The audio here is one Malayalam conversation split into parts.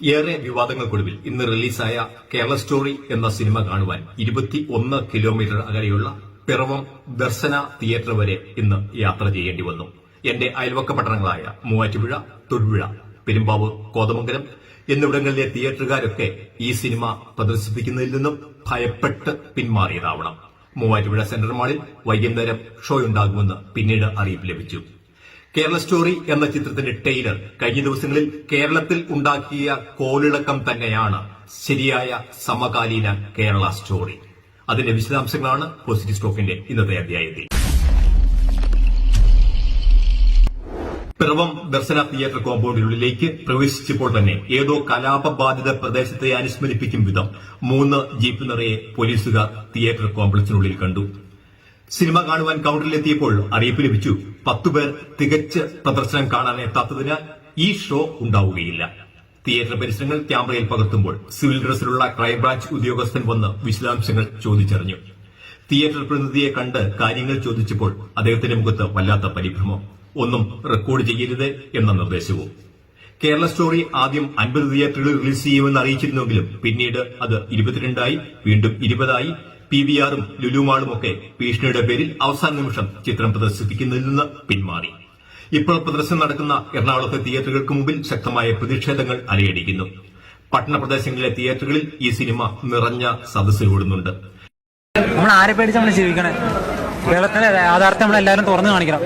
ഏറെ വിവാദങ്ങൾക്കൊടുവിൽ ഇന്ന് റിലീസായ കേരള സ്റ്റോറി എന്ന സിനിമ കാണുവാൻ ഇരുപത്തി ഒന്ന് കിലോമീറ്റർ അകലെയുള്ള പിറവം ദർശന തിയേറ്റർ വരെ ഇന്ന് യാത്ര ചെയ്യേണ്ടി വന്നു. എന്റെ അയൽവക്ക പട്ടണങ്ങളായ മൂവാറ്റുപുഴ തൊടുപുഴ പെരുമ്പാവൂർ കോതമംഗലം എന്നിവിടങ്ങളിലെ തിയേറ്ററുകാരൊക്കെ ഈ സിനിമ പ്രദർശിപ്പിക്കുന്നതിൽ നിന്നും ഭയപ്പെട്ട് പിന്മാറിയതാവണം. മൂവാറ്റുപുഴ സെൻട്രൽ മാളിൽ വൈകുന്നേരം ഷോയുണ്ടാകുമെന്ന് പിന്നീട് അറിയിപ്പ് ലഭിച്ചു. കേരള സ്റ്റോറി എന്ന ചിത്രത്തിന്റെ ട്രെയിലർ കഴിഞ്ഞ ദിവസങ്ങളിൽ കേരളത്തിൽ ഉണ്ടാക്കിയ കോളിളക്കം തന്നെയാണ് ശരിയായ സമകാലീന കേരള സ്റ്റോറി. അതിന്റെ വിശദാംശങ്ങളാണ് പോസിറ്റീവ് സ്റ്റോക്കിന്റെ ഇന്നത്തെ അധ്യായത്തിൽ. പിറവം ദർശന തിയേറ്റർ കോമ്പൗണ്ടിനുള്ളിലേക്ക് പ്രവേശിച്ചപ്പോൾ തന്നെ ഏതോ കലാപബാധിത പ്രദേശത്തെ അനുസ്മരിപ്പിക്കും വിധം മൂന്ന് ജീപ്പ് നിറയെ പോലീസുകാർ തിയേറ്റർ കോംപ്ലക്സിനുള്ളിൽ കണ്ടു. സിനിമ കാണുവാൻ കൌണ്ടറിലെത്തിയപ്പോൾ അറിയിപ്പ് ലഭിച്ചു. പത്തുപേർ തികച്ച് പ്രദർശനം കാണാൻ എത്താത്തതിനാൽ ഈ ഷോ ഉണ്ടാവുകയില്ല. തിയേറ്റർ പരിസരങ്ങൾ ക്യാമറയിൽ പകർത്തുമ്പോൾ സിവിൽ ഡ്രസ്സിലുള്ള ക്രൈംബ്രാഞ്ച് ഉദ്യോഗസ്ഥൻ വന്ന് വിശദാംശങ്ങൾ ചോദിച്ചറിഞ്ഞു. തിയേറ്റർ പ്രതിനിധിയെ കണ്ട് കാര്യങ്ങൾ ചോദിച്ചപ്പോൾ അദ്ദേഹത്തിന്റെ മുഖത്ത് വല്ലാത്ത പരിഭ്രമം. ഒന്നും റെക്കോർഡ് ചെയ്യരുത് എന്ന നിർദ്ദേശവും. കേരള സ്റ്റോറി ആദ്യം അൻപത് തിയേറ്ററുകൾ റിലീസ് ചെയ്യുമെന്ന് അറിയിച്ചിരുന്നെങ്കിലും പിന്നീട് അത് ഇരുപത്തിരണ്ടായി വീണ്ടും ഇരുപതായി. പി വി ആറും ലുലുമാളും ഒക്കെ ഭീഷണിയുടെ പേരിൽ അവസാന നിമിഷം ചിത്രം പ്രദർശിപ്പിക്കുന്നതിൽ നിന്ന് പിന്മാറി. ഇപ്പോൾ പ്രദർശനം നടക്കുന്ന എറണാകുളത്തെ തിയേറ്ററുകൾക്ക് മുമ്പിൽ ശക്തമായ പ്രതിഷേധങ്ങൾ അലയടിക്കുന്നു. പട്ടണപ്രദേശങ്ങളിലെ തിയേറ്ററുകളിൽ ഈ സിനിമ നിറഞ്ഞ സദസ്സിലൂടുന്നുണ്ട് നമ്മൾ ആരെ പേടിച്ച് നമ്മൾ ജീവിക്കണേ? കേരളത്തിലെ യാഥാർത്ഥ്യം നമ്മൾ എല്ലാവരും തുറന്നു കാണിക്കണം.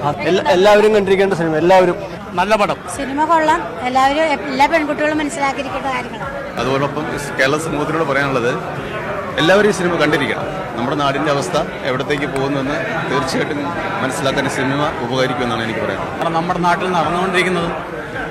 എല്ലാവരും കണ്ടിരിക്കേണ്ട സിനിമ എല്ലാവരും. നല്ല പടം. സിനിമ കൊള്ളാം. എല്ലാവരും എല്ലാ പെൺകുട്ടികളും മനസ്സിലാക്കിയിരിക്കേണ്ട കാര്യങ്ങളാണ്. അതോടൊപ്പം കേരള സമൂഹത്തിനോട് പറയാനുള്ളത് എല്ലാവരും ഈ സിനിമ കണ്ടിരിക്കണം. നമ്മുടെ നാടിന്റെ അവസ്ഥ എവിടത്തേക്ക് പോകുന്നുവെന്ന് തീർച്ചയായിട്ടും മനസ്സിലാക്കാൻ സിനിമ ഉപകരിക്കുമെന്നാണ് എനിക്ക് പറയുന്നത് കാരണം നമ്മുടെ നാട്ടിൽ നടന്നുകൊണ്ടിരിക്കുന്നതും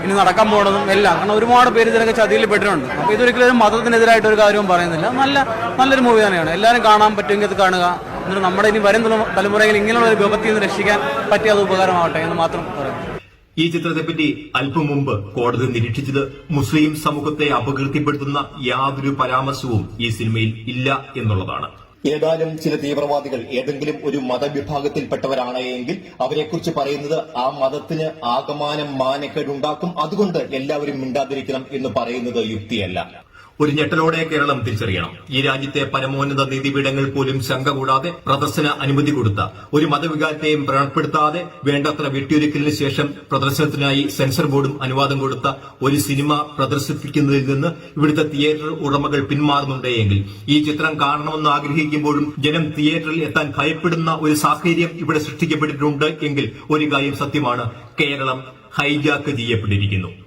ഇനി നടക്കാൻ പോകുന്നതും എല്ലാം. കാരണം ഒരുപാട് പേര് ഇതിനൊക്കെ ചതിയിൽ പെട്ടിട്ടുണ്ട്. അപ്പോൾ ഇതൊരിക്കലും മതത്തിനെതിരായിട്ട് ഒരു കാര്യവും പറയുന്നില്ല. നല്ല നല്ലൊരു മൂവി തന്നെയാണ്. എല്ലാവരും കാണാൻ പറ്റുമെങ്കിൽ അത് കാണുക. എന്നിട്ട് നമ്മുടെ ഇനി വരും തലമു- തലമുറയിൽ ഇങ്ങനെയുള്ള ഒരു വിപത്തിൽ നിന്ന് രക്ഷിക്കാൻ പറ്റിയ അത് ഉപകാരമാവട്ടെ എന്ന് മാത്രം പറയാം ഈ ചിത്രത്തെപ്പറ്റി അല്പം മുമ്പ് കോടതി നിരീക്ഷിച്ചത് മുസ്ലിം സമൂഹത്തെ അപകീർത്തിപ്പെടുത്തുന്ന യാതൊരു പരാമർശവും ഈ സിനിമയിൽ ഇല്ല എന്നുള്ളതാണ്. ഏതായാലും ചില തീവ്രവാദികൾ ഏതെങ്കിലും ഒരു മതവിഭാഗത്തിൽപ്പെട്ടവരാണ് എങ്കിൽ അവരെക്കുറിച്ച് പറയുന്നത് ആ മതത്തിന് ആകമാനം മാനക്കേടുണ്ടാക്കും. അതുകൊണ്ട് എല്ലാവരും മിണ്ടാതിരിക്കണം എന്ന് പറയുന്നത് യുക്തിയല്ല. ഒരു ഞെട്ടലോടെ കേരളം തിരിച്ചറിയണം. ഈ രാജ്യത്തെ പരമോന്നത നീതിപീഠങ്ങൾ പോലും ശങ്ക കൂടാതെ പ്രദർശന അനുമതി കൊടുത്ത ഒരു മതവികാരത്തെയും വ്രണപ്പെടുത്താതെ വേണ്ടത്ര വെട്ടിയൊരുക്കലിന് ശേഷം പ്രദർശനത്തിനായി സെൻസർ ബോർഡും അനുവാദം കൊടുത്ത ഒരു സിനിമ പ്രദർശിപ്പിക്കുന്നതിൽ നിന്ന് ഇവിടുത്തെ തിയേറ്റർ ഉടമകൾ പിന്മാറുന്നുണ്ടെങ്കിൽ ഈ ചിത്രം കാണണമെന്ന് ആഗ്രഹിക്കുമ്പോഴും ജനം തിയേറ്ററിൽ എത്താൻ ഭയപ്പെടുന്ന ഒരു സാഹചര്യം ഇവിടെ സൃഷ്ടിക്കപ്പെട്ടിട്ടുണ്ട് എങ്കിൽ ഒരു കാര്യം സത്യമാണ് കേരളം ഹൈജാക്ക് ചെയ്യപ്പെട്ടിരിക്കുന്നു.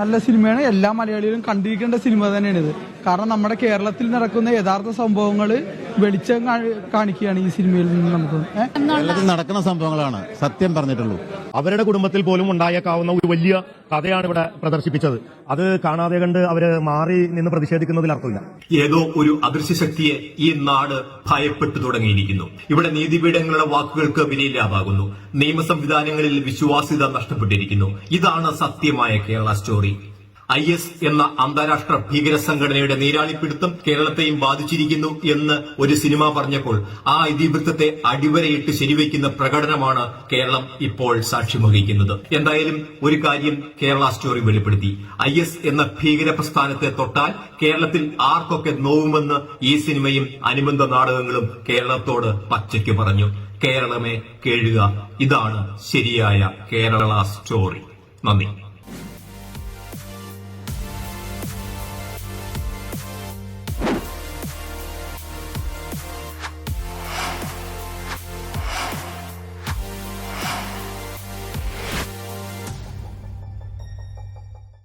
നല്ല സിനിമയാണ്. എല്ലാ മലയാളികളും കണ്ടിരിക്കേണ്ട സിനിമ തന്നെയാണിത്. കാരണം നമ്മുടെ കേരളത്തിൽ നടക്കുന്ന യഥാർത്ഥ സംഭവങ്ങൾ വെളിച്ചം കാണിക്കുകയാണ് ഈ സിനിമയിൽ നിന്ന് നമുക്ക്. നടക്കുന്ന സംഭവങ്ങളാണ് സത്യം പറഞ്ഞിട്ടുള്ളൂ. അവരുടെ കുടുംബത്തിൽ പോലും ഉണ്ടായേക്കാവുന്ന ഒരു വലിയ കഥയാണ് ഇവിടെ പ്രദർശിപ്പിച്ചത്. അത് കാണാതെ കണ്ട് അവർ മാറി നിന്ന് പ്രതിഷേധിക്കുന്നതിൽ അർത്ഥമില്ല. ഏതോ ഒരു അദൃശ്യ ശക്തിയെ ഈ നാട് ഭയപ്പെട്ടു തുടങ്ങിയിരിക്കുന്നു. ഇവിടെ നീതിപീഠങ്ങളുടെ വാക്കുകൾക്ക് വിലയില്ലാതാകുന്നു. നിയമ സംവിധാനങ്ങളിൽ വിശ്വാസ്യത നഷ്ടപ്പെട്ടിരിക്കുന്നു. ഇതാണ് സത്യമായ കേരള സ്റ്റോറി. ഐ എസ് എന്ന അന്താരാഷ്ട്ര ഭീകര സംഘടനയുടെ നീരാളിപ്പിടുത്തം കേരളത്തെയും ബാധിച്ചിരിക്കുന്നു എന്ന് ഒരു സിനിമ പറഞ്ഞപ്പോൾ ആ ഇതിവൃത്തത്തെ അടിവരയിട്ട് ശരിവയ്ക്കുന്ന പ്രകടനമാണ് കേരളം ഇപ്പോൾ സാക്ഷ്യം വഹിക്കുന്നത് എന്തായാലും ഒരു കാര്യം കേരള സ്റ്റോറി വെളിപ്പെടുത്തി. ഐ എസ് എന്ന ഭീകര പ്രസ്ഥാനത്തെ തൊട്ടാൽ കേരളത്തിൽ ആർക്കൊക്കെ നോവുമെന്ന് ഈ സിനിമയും അനുബന്ധ നാടകങ്ങളും കേരളത്തോട് പച്ചയ്ക്ക് പറഞ്ഞു. കേരളമേ കേഴുക. ഇതാണ് ശരിയായ കേരള സ്റ്റോറി. നന്ദി.